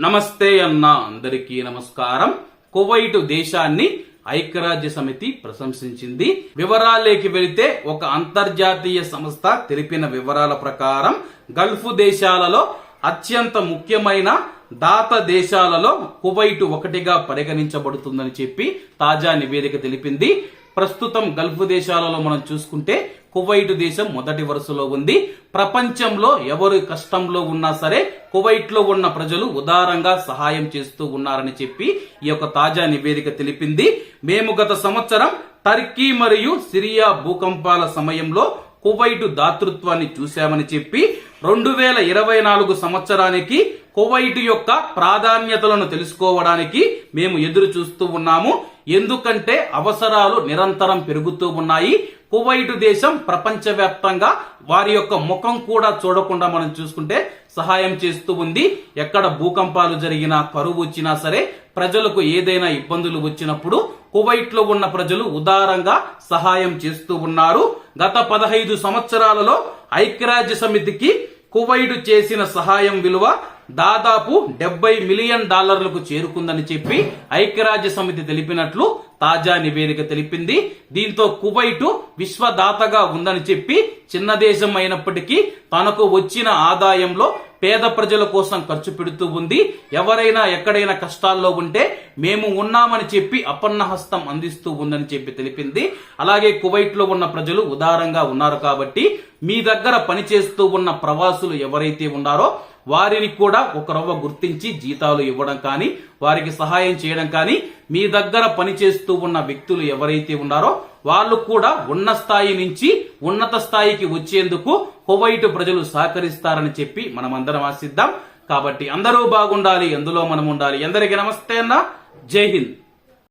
నమస్తే అన్న అందరికీ నమస్కారం. కువైట్ దేశాన్ని ఐక్యరాజ్య సమితి ప్రశంసించింది. వివరాలేకి వెళితే ఒక అంతర్జాతీయ సంస్థ తెలిపిన వివరాల ప్రకారం గల్ఫ్ దేశాలలో అత్యంత ముఖ్యమైన దాత దేశాలలో కువైట్ ఒకటిగా పరిగణించబడుతుందని చెప్పి తాజా నివేదిక తెలిపింది. ప్రస్తుతం గల్ఫ్ దేశాలలో మనం చూసుకుంటే కువైట్ దేశం మొదటి వరుసలో ఉంది. ప్రపంచంలో ఎవరు కష్టంలో ఉన్నా సరే కువైట్లో ఉన్న ప్రజలు ఉదారంగా సహాయం చేస్తూ ఉన్నారని చెప్పి ఈ యొక్క తాజా నివేదిక తెలిపింది. మేము గత సంవత్సరం టర్కీ మరియు సిరియా భూకంపాల సమయంలో కువైట్ దాతృత్వాన్ని చూశామని చెప్పి రెండు వేల ఇరవై నాలుగు సంవత్సరానికి కువైట్ యొక్క ప్రాధాన్యతలను తెలుసుకోవడానికి మేము ఎదురు చూస్తూ ఉన్నాము. ఎందుకంటే అవసరాలు నిరంతరం పెరుగుతూ ఉన్నాయి. కువైట్ దేశం ప్రపంచవ్యాప్తంగా వారి యొక్క ముఖం కూడా చూడకుండా మనం చూసుకుంటే సహాయం చేస్తూ ఉంది. ఎక్కడ భూకంపాలు జరిగినా కరువు వచ్చినా సరే ప్రజలకు ఏదైనా ఇబ్బందులు వచ్చినప్పుడు కువైట్లో ఉన్న ప్రజలు ఉదారంగా సహాయం చేస్తూ ఉన్నారు. గత పదహైదు సంవత్సరాలలో ఐక్యరాజ్య సమితికి కువైట్ చేసిన సహాయం విలువ దాదాపు డెబ్బై మిలియన్ డాలర్లకు చేరుకుందని చెప్పి ఐక్యరాజ్య సమితి తెలిపినట్లు తాజా నివేదిక తెలిపింది. దీంతో కువైటు విశ్వదాతగా ఉందని చెప్పి చిన్న దేశం అయినప్పటికీ తనకు వచ్చిన ఆదాయంలో పేద ప్రజల కోసం ఖర్చు పెడుతూ ఉంది. ఎవరైనా ఎక్కడైనా కష్టాల్లో ఉంటే మేము ఉన్నామని చెప్పి అపన్న హస్తం అందిస్తూ ఉందని చెప్పి తెలిపింది. అలాగే కువైట్లో ఉన్న ప్రజలు ఉదారంగా ఉన్నారు కాబట్టి మీ దగ్గర పనిచేస్తూ ఉన్న ప్రవాసులు ఎవరైతే ఉన్నారో వారిని కూడా ఒక రవ్వ గుర్తించి జీతాలు ఇవ్వడం కానీ వారికి సహాయం చేయడం కానీ మీ దగ్గర పనిచేస్తూ ఉన్న వ్యక్తులు ఎవరైతే ఉన్నారో వాళ్ళు కూడా ఉన్న స్థాయి నుంచి ఉన్నత స్థాయికి వచ్చేందుకు కువైట్ ప్రజలు సహకరిస్తారని చెప్పి మనం అందరం ఆశిద్దాం. కాబట్టి అందరూ బాగుండాలి ఎందులో మనం ఉండాలి ఎందరికీ నమస్తే అన్న. జై హింద్.